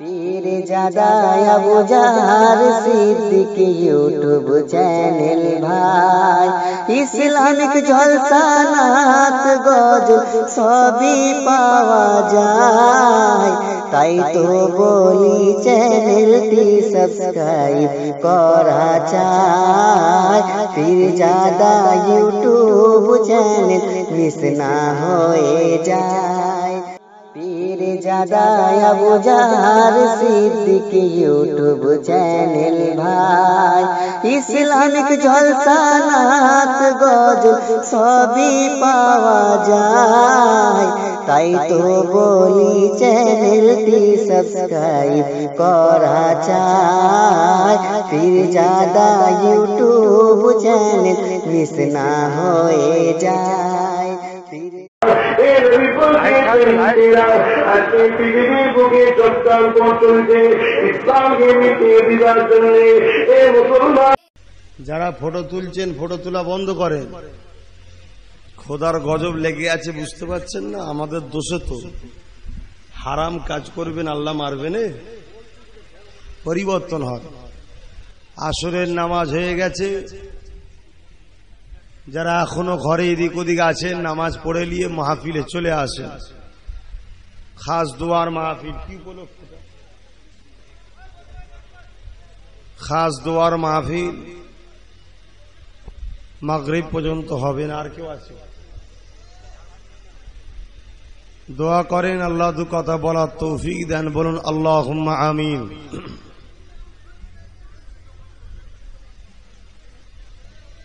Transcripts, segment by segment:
পীর জাদায়া বুজার সিদ্দিক ইউটিউব চ্যানেল ভাই ইসলামিক জলসা নাত গজল সবই পাওয়া যায় তাই তো বলি চ্যানেলটি সাবস্ক্রাইব করা চাই পীর জাদা ইউটিউব চ্যানেল মিস না হয়ে যায় পীর জাদায়া বুজার সিদ্দিক ইউটিউব চ্যানেল ভাই ইসলামিক জলসা নাত গজল সবই পাওয়া যায় তাই তো বলি চ্যানেলটি সাবস্ক্রাইব করা চাই পীর জাদা ইউটিউব চ্যানেল মিস না হয়ে যায় যারা ফটো তুলছেন, ফটো তোলা বন্ধ করেন। খোদার গজব লেগে আছে, বুঝতে পারছেন না? আমাদের দোষে তো। হারাম কাজ করবেন, আল্লাহ মারবেন? পরিবর্তন হয়। আসরের নামাজ হয়ে গেছে যারা এখনও ঘরে এদিক ওদিক আছেন, নামাজ পড়ে নিয়ে মাহফিলে চলে আসেন। খাস দোয়ার মাহফিল কি উপলক্ষে? খাস দোয়ার মাহফিল মাগরিব পর্যন্ত হবে না, আর কেউ আছে? দোয়া করেন, আল্লাহ দু কথা বলার তৌফিক দেন, বলুন আল্লাহ আমিন।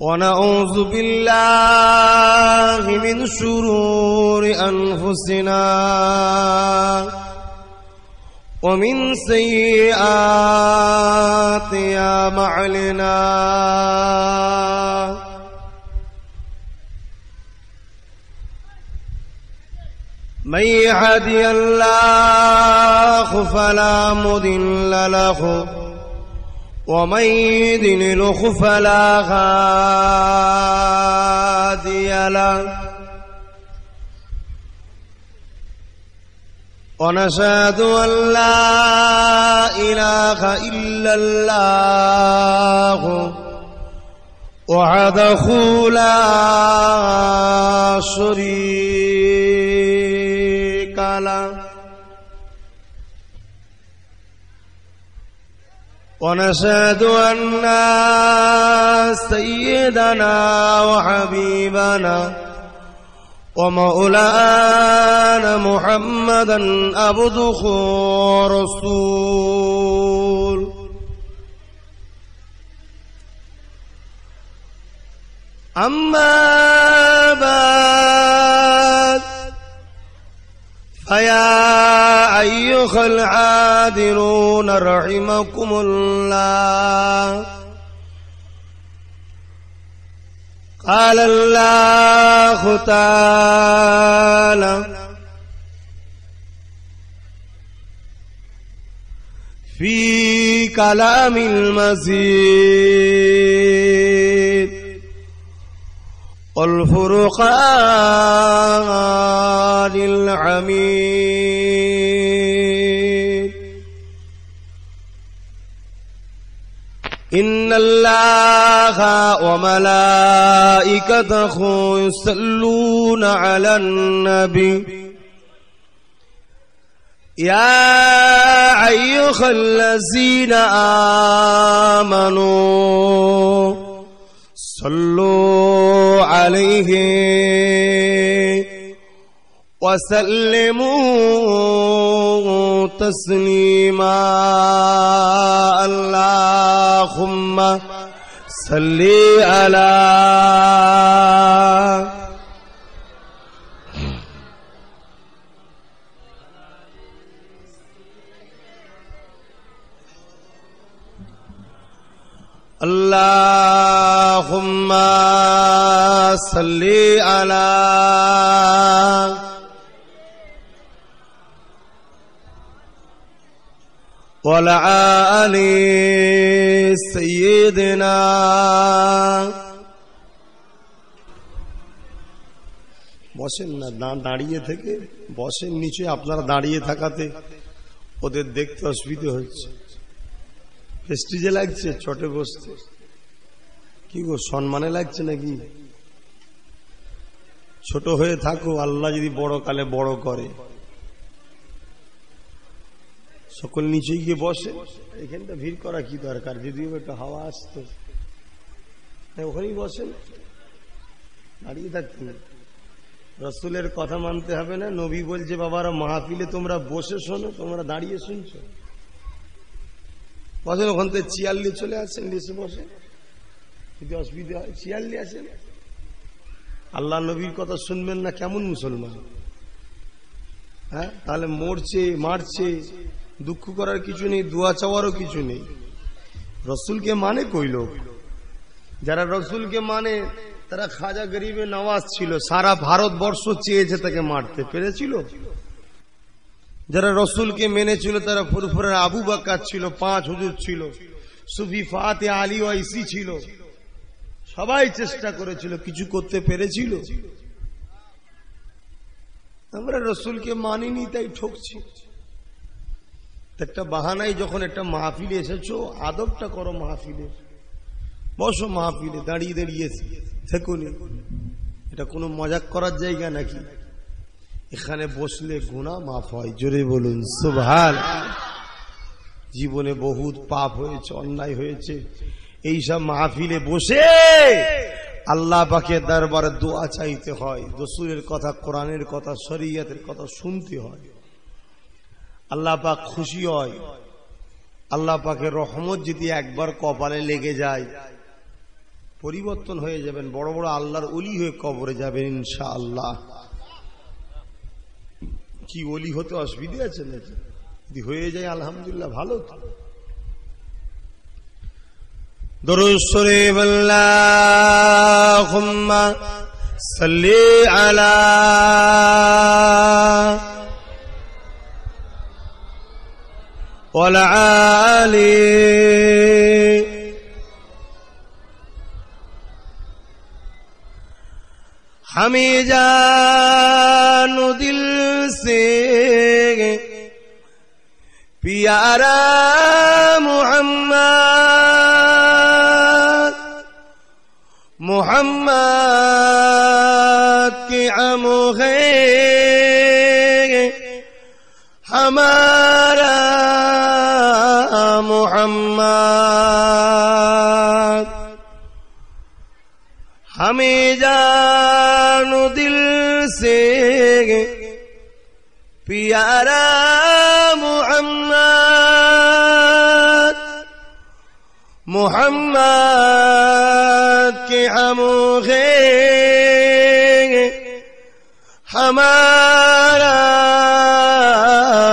ونعوذ بالله من شرور أنفسنا ومن سيئات أعمالنا. من يهدي الله فلا مضل له ومن يضلل فلا هادي له. ونشهد أن لا إله إلا الله وحده لا شريك له. ونشهد أن سيدنا وحبيبنا ومولانا محمدا عبده ورسول. أما بعد فيا أيها العادلون رحمكم الله. قال الله تعالى في كلام المزيد والفرقان الحميد إن الله وملائكته يصلون على النبي. يا أيها الذين آمنوا صلوا عليه وسلموا تسليما. اللهم صل على اللهم صل على وعلى آل سيدنا বসেন না দা- দাঁড়িয়ে থেকে বসেন নিচে আপনারা দাঁড়িয়ে থাকাতে ওদের দেখতে অসুবিধে হচ্ছে প্রেস্টিজে লাগছে চটে বসতে কি গো, সম্মানে লাগছে নাকি? ছোট হয়ে থাকো, আল্লাহ যদি বড় কালে বড় করে। সকল নিচে গিয়ে বসে। এখানটা ভিড় করা কি দরকার? যদিও একটু হাওয়া আসতো। ওখানেই বসেন। দাঁড়িয়ে থাকতেন। রসুলের কথা মানতে হবে না। নবী বলছে, বাবারা, মাহফিলে তোমরা বসে শোনো, তোমরা দাঁড়িয়ে শুনছো। বসেন ওখান থেকে চেয়ার চলে আসেন লিসে বসে। যদি অসুবিধা হয় নিয়ে আসেন। আল্লাহ নবীর কথা শুনবেন না, কেমন মুসলমান? হ্যাঁ তাহলে মরছে, মারছে, দুঃখ করার কিছু নেই, দোয়া চাওয়ারও কিছু নেই। রসুলকে মানে কই লোক? যারা রসুলকে মানে তারা খাজা গরিবে নওয়াজ ছিল, সারা ভারতবর্ষ চেয়েছে তাকে মারতে। পেরেছিল? যারা রসুলকে মেনেছিল, তারা ফুরফুরের আবু বাক্কার ছিল, পাঁচ হুজুর ছিল, সুফি ফাতে আলী ওয়াইসি ছিল। সবাই চেষ্টা করেছিল, কিছু করতে পেরেছিল। আমরা রসুলকে মানিনি, তাই ঠকছি। একটা বাহানাই, যখন একটা মাহফিলে এসেছ, আদবটা করো মাহফিলে। বসো মাহফিলে, দাঁড়িয়ে দাঁড়িয়ে এটা কোনো মজাক করার জায়গা নাকি? এখানে বসলে গুণা মাফ হয়। জোরে বলুন সুভাল জীবনে বহুত পাপ হয়েছে, অন্যায় হয়েছে। এইসব মাহফিলে বসে আল্লাহ পাকে দরবারে দোয়া চাইতে হয়। রসুলের কথা, কোরআনের কথা, শরীয়তের কথা শুনতে হয়। আল্লাহ পাক খুশি হয়। আল্লাহ পাকের রহমত যদি একবার কপালে লেগে যায়, পরিবর্তন হয়ে যাবেন। বড় বড় আল্লাহর অলি হয়ে কবরে যাবেন ইনশা আল্লাহ কি অলি হতে অসুবিধে আছে নাকি? যদি হয়ে যায়, আলহামদুলিল্লাহ, ভালো তো। দরুদ শরীফ আল্লাহুম্মা সাল্লি আলা ওয়ালা আলি हमें سے پیارا محمد محمد کے ام ہے ہمارا محمد۔ ہمیں جانو دل سے پیارا محمد محمد کے ہم ہمارا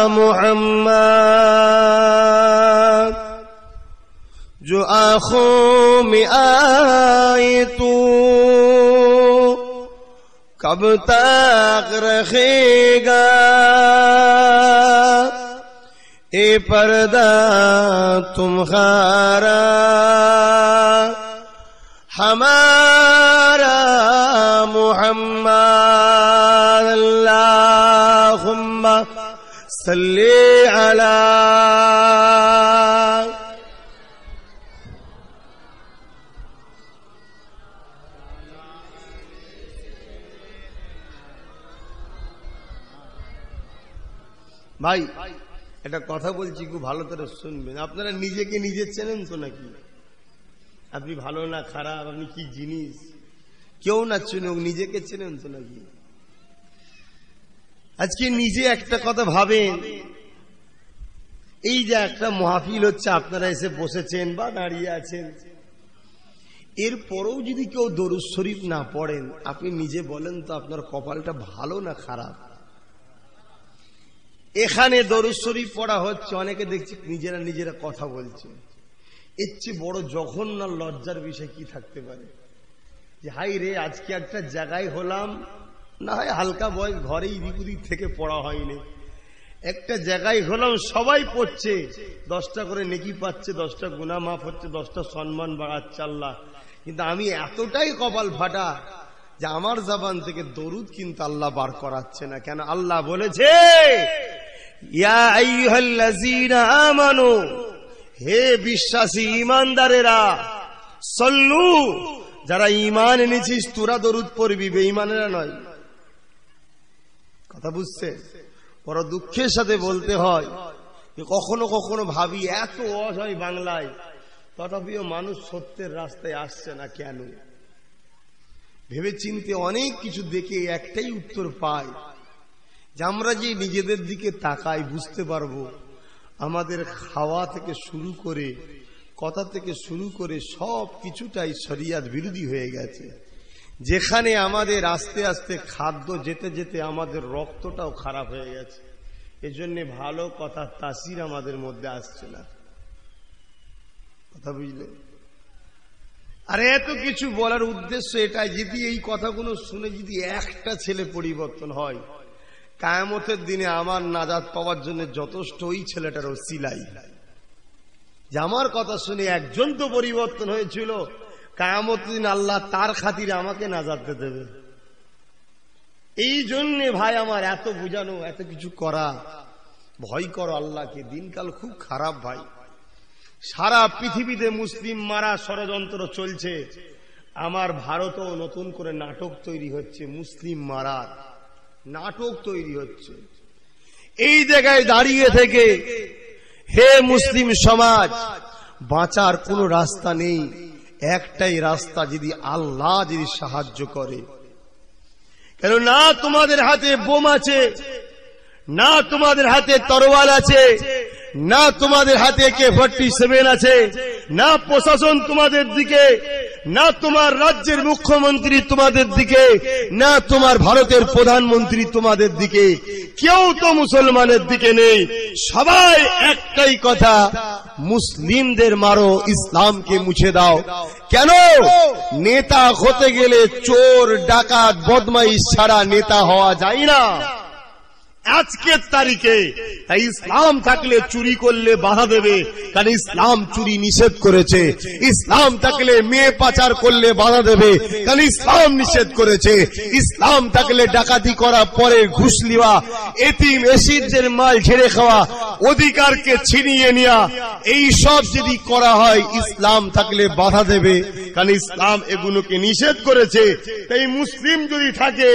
محمد جو آنکھوں میں آئے تو کب تک رکھے گا؟ اے پردہ تمہارا ہمارا محمد اللہم صلی علی ভাই, একটা কথা বলছি, খুব ভালো করে শুনবেন। আপনারা নিজেকে নিজে চেনেন তো নাকি? আপনি ভালো না খারাপ? আপনি কি জিনিস? কেউ না চেনুক, নিজেকে চেনেন তো নাকি? আজকে নিজে একটা কথা ভাবেন। এই যে একটা মহাফিল হচ্ছে, আপনারা এসে বসেছেন বা দাঁড়িয়ে আছেন। এরপরেও যদি কেউ দরুদ শরীফ না পড়েন, আপনি নিজে বলেন তো আপনার কপালটা ভালো না খারাপ? এখানে দরুদ শরীফ পড়া হচ্ছে, অনেকে দেখছি নিজেরা নিজেরা কথা বলছে। এর চেয়ে বড় জঘন্য লজ্জার বিষয় কি থাকতে পারে? যে হাই রে, আজকে একটা জায়গায় হলাম, না হয় হালকা বয়স ঘরেই দিকুদিক থেকে পড়া হয়নি। একটা জায়গায় হলাম, সবাই পড়ছে, দশটা করে নেকি পাচ্ছে, দশটা গুনা মাফ হচ্ছে, দশটা সম্মান বাড়াচ্ছে আল্লাহ। কিন্তু আমি এতটাই কপাল ফাটা যে আমার জাবান থেকে দরুদ কিন্তু আল্লাহ বার করাচ্ছে না। কেন? আল্লাহ বলেছে আমানু, হে বিশ্বাসী ইমানদারেরা সল্লু, যারা ইমান এনেছিস, তোরা দরুদ পড়বি নয়। কথা বুঝছে? বড় দুঃখের সাথে বলতে হয় যে কখনো কখনো ভাবি, এত অসহায় বাংলায়, তথাপিও মানুষ সত্যের রাস্তায় আসছে না কেন? ভেবে চিনতে অনেক কিছু দেখে একটাই উত্তর পাই যে আমরা যে নিজেদের দিকে তাকাই, বুঝতে পারব। আমাদের খাওয়া থেকে শুরু করে, কথা থেকে শুরু করে সব কিছুটাই শরিয়াত বিরোধী হয়ে গেছে। যেখানে আমাদের আস্তে আস্তে খাদ্য যেতে যেতে আমাদের রক্তটাও খারাপ হয়ে গেছে। এজন্য ভালো কথা, তাসির আমাদের মধ্যে আসছে না। কথা বুঝলে? আর এত কিছু বলার উদ্দেশ্য এটাই, যদি এই কথাগুলো শুনে যদি একটা ছেলে পরিবর্তন হয় কায়ামতের দিনে আমার নাজাদ পাওয়ার জন্য যথেষ্ট ওই ছেলেটারও সিলাই। যে আমার কথা শুনে একজন তো পরিবর্তন হয়েছিল কায়ামত দিন আল্লাহ তার খাতিরে আমাকে নাজাতে দেবে। এই জন্যে ভাই আমার এত বুঝানো, এত কিছু করা, ভয় করো আল্লাহকে, দিনকাল খুব খারাপ ভাই। সারা পৃথিবীতে মুসলিম মারা ষড়যন্ত্র চলছে। আমার ভারতও নতুন করে নাটক তৈরি হচ্ছে মুসলিম মারার। নাটক তৈরি হচ্ছে। এই জায়গায় দাঁড়িয়ে থেকে হে মুসলিম সমাজ, বাঁচার কোনো রাস্তা নেই। একটাই রাস্তা যদি আল্লাহ যদি সাহায্য করে। কেন না তোমাদের হাতে বোম আছে, না তোমাদের হাতে তরোয়াল আছে না তোমাদের হাতে কে ফর্টি সেভেন আছে, না প্রশাসন তোমাদের দিকে, না তোমার রাজ্যের মুখ্যমন্ত্রী তোমাদের দিকে, না তোমার ভারতের প্রধানমন্ত্রী তোমাদের দিকে। কেউ তো মুসলমানের দিকে নেই। সবাই একটাই কথা, মুসলিমদের মারো, ইসলামকে মুছে দাও। কেন? নেতা হতে গেলে চোর, ডাকাত, বদমাইশ ছাড়া নেতা হওয়া যায় না। আজকের তারিখে, তাই ইসলাম থাকলে চুরি করলে বাধা দেবে, কারণ ইসলাম চুরি নিষেধ করেছে। ইসলাম থাকলে মেয়ে পাচার করলে বাধা দেবে, কারণ ইসলাম নিষেধ করেছে। ইসলাম থাকলে ডাকাতি করা, পরে ঘুষ নেওয়া, এতিম, এসিদদের মাল ঝেড়ে খাওয়া, অধিকারকে ছিনিয়ে নেওয়া এই সব যদি করা হয়, ইসলাম থাকলে বাধা দেবে, কারণ ইসলাম এগুলোকে নিষেধ করেছে। তাই মুসলিম যদি থাকে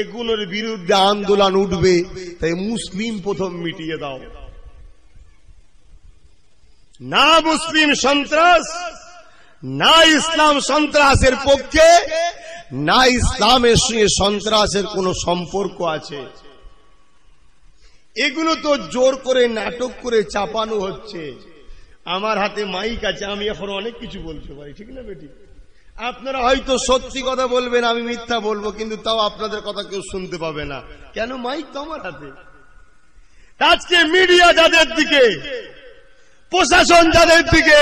এগুলোর বিরুদ্ধে আন্দোলন উঠবে, তাই মুসলিম প্রথম মিটিয়ে দাও। না মুসলিম সন্ত্রাস, না ইসলাম সন্ত্রাসের পক্ষে, না ইসলামের সঙ্গে সন্ত্রাসের কোন সম্পর্ক আছে। এগুলো তো জোর করে নাটক করে চাপানো হচ্ছে। আমার হাতে মাইক আছে, আমি এখন অনেক কিছু বলতে পারি, ঠিক না বেটি? আপনারা হয়তো সত্যি কথা বলবেন, আমি মিথ্যা বলব, কিন্তু তাও আপনাদের কথা কেউ শুনতে পাবে না। কেন? মাইক তো আমার হাতে। আজকে মিডিয়া যাদের দিকে, প্রশাসন যাদের দিকে,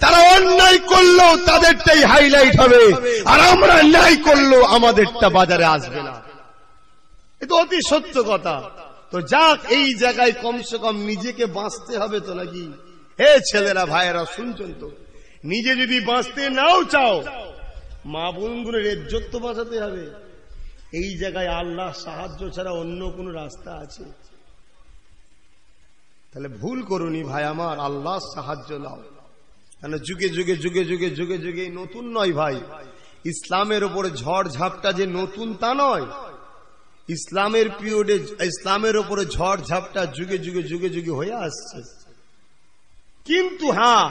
তারা অন্যায় করলেও তাদেরটাই হাইলাইট হবে, আর আমরা ন্যায় করলেও আমাদেরটা বাজারে আসবে না। এটা অতি সত্য কথা। তো যাক, এই জায়গায় কমসে কম নিজেকে বাঁচতে হবে তো নাকি? হে ছেলেরা, ভাইয়েরা, শুনছেন তো? নিজে যদি বাঁচতে নাও চাও, মা বোনগুলোর ইজ্জত তো বাঁচাতে হবে। এই জায়গায় আল্লাহ সাহায্য ছাড়া অন্য কোন রাস্তা আছে? তাহলে ভুল করুনি ভাই আমার, আল্লাহ সাহায্য নাও। কেন যুগে যুগে যুগে যুগে যুগে যুগে নতুন নয় ভাই। ইসলামের ওপরে ঝড় ঝাপটা যে নতুন তা নয়। ইসলামের পিরিয়ডে ইসলামের ওপরে ঝড় ঝাপটা যুগে যুগে যুগে যুগে হয়ে আসছে। কিন্তু হ্যাঁ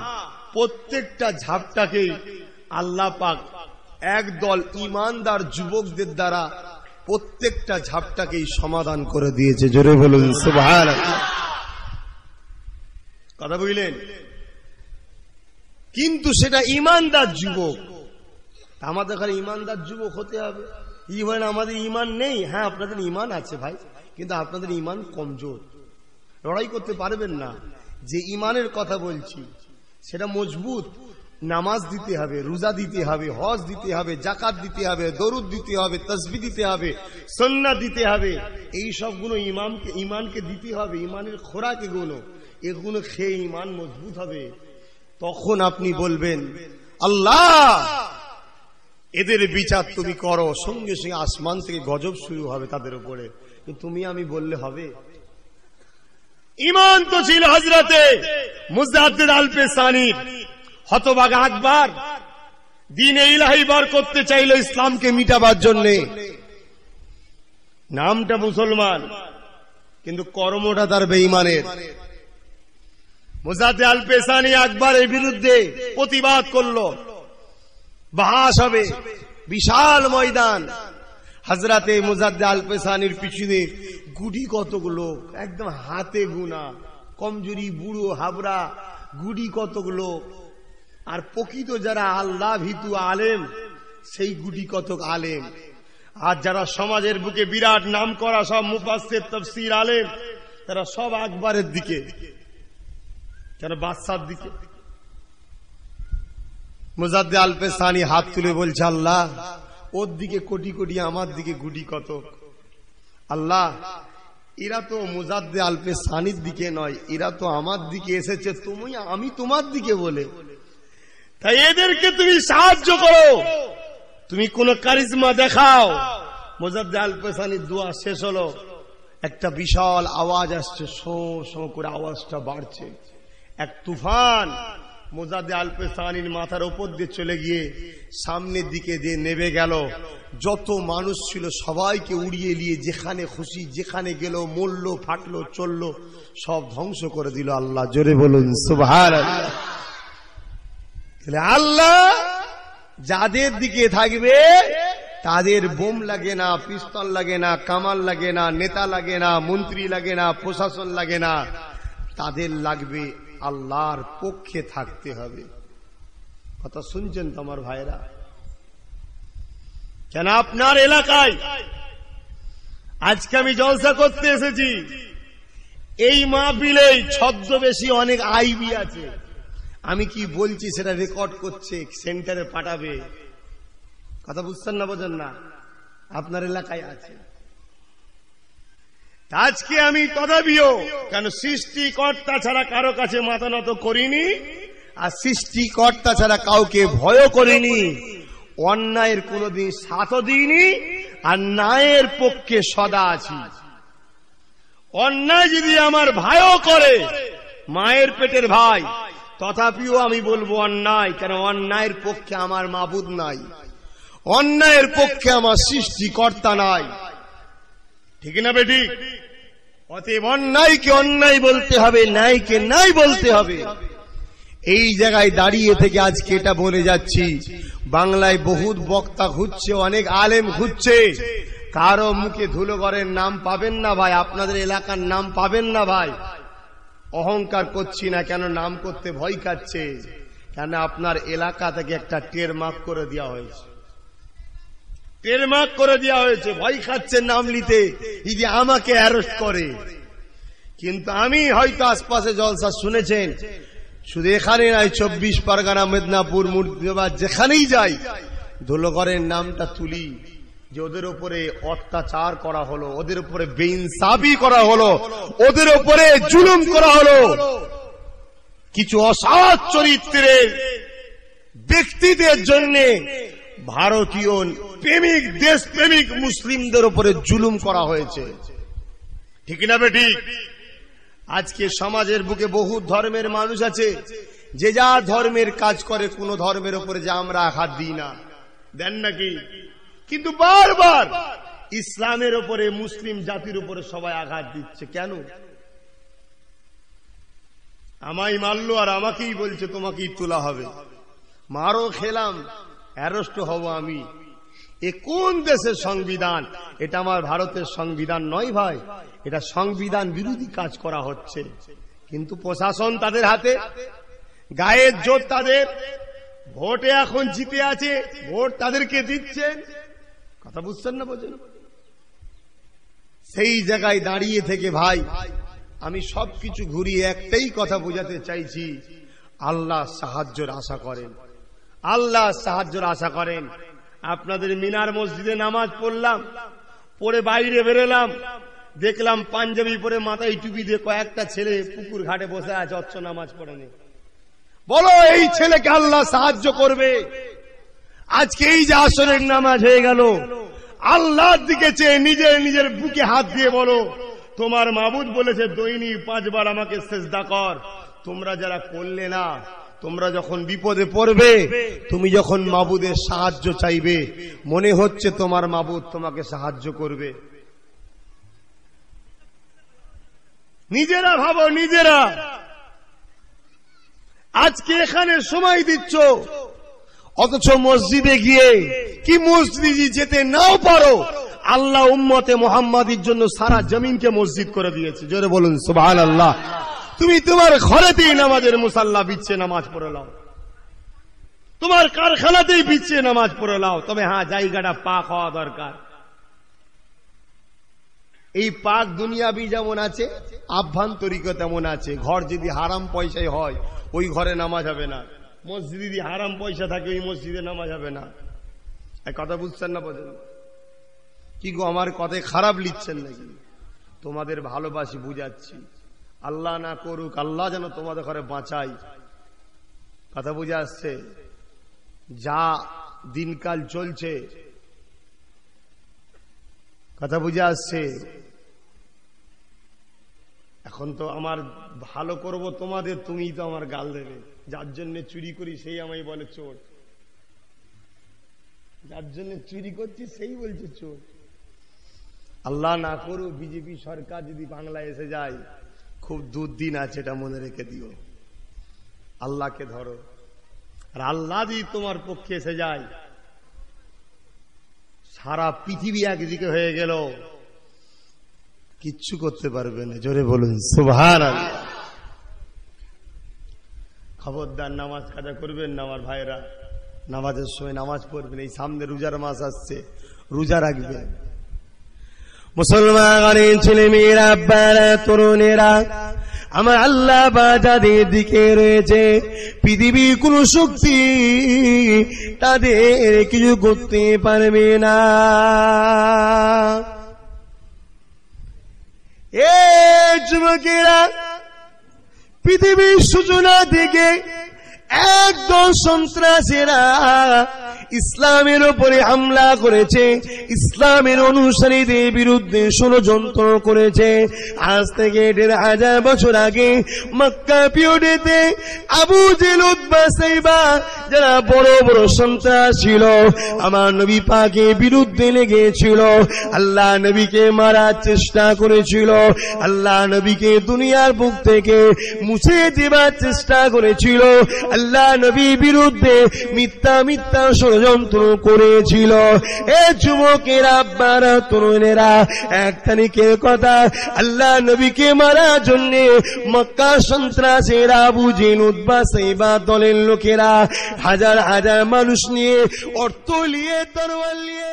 প্রত্যেকটা ঝাপটাকেই আল্লাহ পাক একদল ইমানদার যুবকদের দ্বারা প্রত্যেকটা ঝাপটাকেই সমাধান করে দিয়েছে। জোরে বলুন কথা বুঝলেন? কিন্তু সেটা ইমানদার যুবক। আমাদের খালি ইমানদার যুবক হতে হবে। ই বলেন আমাদের ইমান নেই। হ্যাঁ আপনাদের ইমান আছে ভাই, কিন্তু আপনাদের ইমান কমজোর। লড়াই করতে পারবেন না। যে ইমানের কথা বলছি সেটা মজবুত। নামাজ দিতে হবে, রোজা দিতে হবে, হজ দিতে হবে জাকাত দিতে হবে, দরুদ দিতে হবে তসবি দিতে হবে সন্না দিতে হবে। এই সবগুলো ইমামকে ইমানকে দিতে হবে ইমানের খোরাক এগুলো এগুলো খেয়ে ইমান মজবুত হবে। তখন আপনি বলবেন, আল্লাহ, এদের বিচার তুমি করো। সঙ্গে সঙ্গে আসমান থেকে গজব শুরু হবে তাদের উপরে। তুমি আমি বললে হবে? ইমান তো ছিল হজরতে মুজাদ্দিদ আলপে সানির হতবাগা আকবর, দিন ইলাহি বার করতে চাইল ইসলামকে মিটাবার জন্য। নামটা মুসলমান, কিন্তু কর্মটা তার বেঈমানের। মুজাদ্দে আল পেসানি আকবরের বিরুদ্ধে প্রতিবাদ করল। বাহাস হবে, বিশাল ময়দান। হাজরাতে মুজাদ্দে আল পেসানির পিছনে গুটি কতক লোক একদম হাতে গুনা। কমজোরি, বুড়ো হাবরা গুটি কতক লোক আর প্রকৃত যারা আল্লাহ ভিতু আলেম, সেই গুটি কতক আলেম। আর যারা সমাজের বুকে বিরাট নাম করা সব মুফাসের তফসির আলেম, তারা সব আকবরের দিকে। কেন বাদশার দিকে? মুজাদ্দে আলপে সানি হাত তুলে বলছে, আল্লাহ, ওর দিকে কোটি কোটি, আমার দিকে গুটি কত আল্লাহ এরা তো মুজাদ্দে আলপে সানির দিকে নয় এরা তো আমার দিকে এসেছে, তুমি, আমি তোমার দিকে বলে। তাই এদেরকে তুমি সাহায্য করো। তুমি কোন কারিজমা দেখাও। মোজাদ্দে আলপে সানির দোয়া শেষ হলো। একটা বিশাল আওয়াজ আসছে, শো শো করে আওয়াজটা বাড়ছে। এক তুফান মোজাদে আলপে সানির মাথার ওপর দিয়ে চলে গিয়ে সামনের দিকে দিয়ে নেবে গেল। যত মানুষ ছিল, সবাইকে উড়িয়ে নিয়ে যেখানে খুশি, যেখানে গেল, মরলো, ফাটলো, চলল, সব ধ্বংস করে দিল আল্লাহ। জোরে বলুন আল্লাহ যাদের দিকে থাকবে, তাদের বোম লাগে না, পিস্তল লাগে না, কামাল লাগে না, নেতা লাগে না, মন্ত্রী লাগে না, প্রশাসন লাগে না। তাদের লাগবে আল্লাহর পক্ষে থাকতে হবে। কথা শুনছেন তো আমার ভাইরা কেন আপনার এলাকায়? আজকে আমি জলসা করতে এসেছি। এই মাহবিলেই ছদ্মবেশী অনেক আইবি আছে। আমি কি বলছি সেটা রেকর্ড করছে, সেন্টারে পাঠাবে। কথা বুঝছেন না, বোঝেন না? আপনার এলাকায় আছে। আজকে আমি তদাবিও কেন সৃষ্টিকর্তা ছাড়া কারও কাছে মাথা নত করিনি, আর সৃষ্টিকর্তা ছাড়া কাউকে ভয় করিনি। অন্যায়ের কোনোদিন সাথও দিইনি, আর ন্যায়ের পক্ষে সদা আছি। অন্যায় যদি আমার ভাইও করে, মায়ের পেটের ভাই, তথাপিও আমি বলব অন্যায়, কেন অন্যায়ের পক্ষে আমার মাবুদ নাই। অন্যায়ের পক্ষে আমার সৃষ্টিকর্তা নাই। ঠিক না বেটি? অতএব অন্যায়কে অন্যায় বলতে হবে, ন্যায়কে ন্যায় বলতে হবে। এই জায়গায় দাঁড়িয়ে থেকে আজকে এটা বলে যাচ্ছি। বাংলায় বহুত বক্তা ঘুরছে, অনেক আলেম ঘুরছে। কারও মুখে ধুলোগড়ের নাম পাবেন না ভাই, আপনাদের এলাকার নাম পাবেন না ভাই। অহংকার করছি না, কেন নাম করতে ভয় খাচ্ছে কেন আপনার এলাকা থেকে একটা টের মার্ক করে দেওয়া হয়েছে? টেরমার্ক করে দেওয়া হয়েছে, ভয় খাচ্ছে নাম নিতে আমাকে অ্যারেস্ট করে। কিন্তু আমি হয়তো আশপাশে জলসা শুনেছেন শুধু এখানে নাই চব্বিশ পরগনা, মেদিনীপুর, মুর্শিদাবাদ, যেখানেই যাই ধুলোগড়ের নামটা তুলি, যে ওদের উপরে অত্যাচার করা হলো, ওদের উপরে বেইনসাফি করা হলো, ওদের উপরে জুলুম করা হলো, কিছু অসৎ চরিত্রের ব্যক্তিদের জন্য ভারতীয় প্রেমিক দেশ প্রেমিক মুসলিমদের উপরে জুলুম করা হয়েছে। ঠিক না বেটি আজকে সমাজের বুকে বহু ধর্মের মানুষ আছে। যে যা ধর্মের কাজ করে, কোন ধর্মের উপরে যে আমরা হাত দিই না। দেন নাকি? কিন্তু বারবার ইসলামের ওপরে মুসলিম জাতির উপরে সবাই আঘাত দিচ্ছে। কেন? আমায় মারলো আর আমাকেই বলছে তোমাকেই তোলা হবে। মারও খেলাম, অ্যারেস্ট হব আমি। এ কোন দেশের সংবিধান? এটা আমার ভারতের সংবিধান নয় ভাই। এটা সংবিধান বিরোধী কাজ করা হচ্ছে। কিন্তু প্রশাসন তাদের হাতে, গায়ের জোর তাদের, ভোটে এখন জিতে আছে, ভোট তাদেরকে দিচ্ছেন কথা বুঝছেন না বোঝেন? সেই জায়গায় দাঁড়িয়ে থেকে ভাই, আমি সবকিছু ঘুরিয়ে একটাই কথা বোঝাতে চাইছি, আল্লাহ সাহায্যের আশা করেন। আল্লাহ সাহায্যের আশা করেন। আপনাদের মিনার মসজিদে নামাজ পড়লাম পরে বাইরে বেরোলাম দেখলাম পাঞ্জাবি পরে মাথায় টুপি দিয়ে কয়েকটা ছেলে পুকুর ঘাটে বসে আছে অচ্ছ নামাজ পড়েনি। বলো, এই ছেলেকে আল্লাহ সাহায্য করবে? আজকে এই যে আসরের নামাজ হয়ে গেল, আল্লাহর দিকে চেয়ে নিজের নিজের বুকে হাত দিয়ে বলো, তোমার মাবুদ বলেছে, দৈনিক পাঁচবার আমাকে সেজদা কর। তোমরা যারা করলে না, তোমরা যখন বিপদে পড়বে, তুমি যখন মাবুদের সাহায্য চাইবে, মনে হচ্ছে তোমার মাবুদ তোমাকে সাহায্য করবে। নিজেরা ভাবো, নিজেরা। আজকে এখানে সময় দিচ্ছ। অথচ মসজিদে গিয়ে কি মসজিদে যেতে নাও পারো, আল্লাহ উম্মতে মোহাম্মদের জন্য সারা জমিনকে মসজিদ করে দিয়েছে। জোরে বলুন সুবাহ আল্লাহ তুমি তোমার ঘরেতেই নামাজের মুসাল্লা বিচ্ছে নামাজ পড়ে লাও তোমার কারখানাতেই বিচ্ছে নামাজ পড়ে লাও তবে হ্যাঁ জায়গাটা পাক হওয়া দরকার। এই পাক দুনিয়াবি যেমন আছে আভ্যন্তরিক তেমন আছে। ঘর যদি হারাম পয়সায় হয়, ওই ঘরে নামাজ হবে না। মসজিদ যদি হারাম পয়সা থাকে, ওই মসজিদে নামাজ হবে না। কথা বুঝছেন না বোঝেন? কি গো, আমার কথায় খারাপ লিখছেন নাকি? তোমাদের ভালোবাসি, বুঝাচ্ছি। আল্লাহ না করুক, আল্লাহ যেন তোমাদের ঘরে বাঁচাই কথা বুঝে আসছে? যা দিনকাল চলছে, কথা বুঝে আসছে? এখন তো আমার ভালো করব, তোমাদের তুমি তো আমার গাল দেবে। যার জন্য চুরি করি, সেই আমায় বলে চোর। যার জন্য চুরি করছি, সেই বলছে চোর। আল্লাহ না করুক, বিজেপি সরকার যদি বাংলায় এসে যায়, খুব দুর্দিন আছে এটা মনে রেখে দিও। আল্লাহকে ধরো। আর আল্লাহ যদি তোমার পক্ষে এসে যায়, সারা পৃথিবী একদিকে হয়ে গেল। কিচ্ছু করতে পারবে না। জোরে বলুন সুভার খবরদার নামাজ কাজা করবেন না আমার ভাইরা নামাজের সময় নামাজ পড়বেন, এই সামনে রোজার মাস আসছে, রোজা রাখবেন। মুসলমান ছেলে মেয়েরা আব্বারা, তরুণেরা, আমার আল্লাহ যাদের দিকে রয়েছে। পৃথিবীর কোন শক্তি তাদের কিছু করতে পারবে না। এ যুবকেরা পৃথিবীর সূচনা দিকে একদম সন্ত্রাসীরা ইসলামের ওপরে হামলা করেছে। ইসলামের অনুসারীদের বিরুদ্ধে ষড়যন্ত্র করেছে। আজ থেকে দেড় হাজার বছর আগে মক্কা পিওডেতে আবু জেল সাইবা, যারা বড় বড় সন্ত্রাস ছিল, আমার নবী পাকে বিরুদ্ধে লেগেছিল। আল্লাহ নবীকে মারার চেষ্টা করেছিল। আল্লাহ নবীকে দুনিয়ার বুক থেকে মুছে দেবার চেষ্টা করেছিল। আল্লাহ নবী বিরুদ্ধে মিথ্যা মিথ্যা ষড়যন্ত্র করেছিল। এ যুবকেরা আব্বারা তরুণেরা, এক তারিখের কথা আল্লাহ নবীকে মারার জন্য মক্কা সন্ত্রাসেরা বুঝেন উদ্বাসেবা দলের লোকেরা হাজার হাজার মানুষ নিয়ে অর্থ নিয়ে তরোয়াল নিয়ে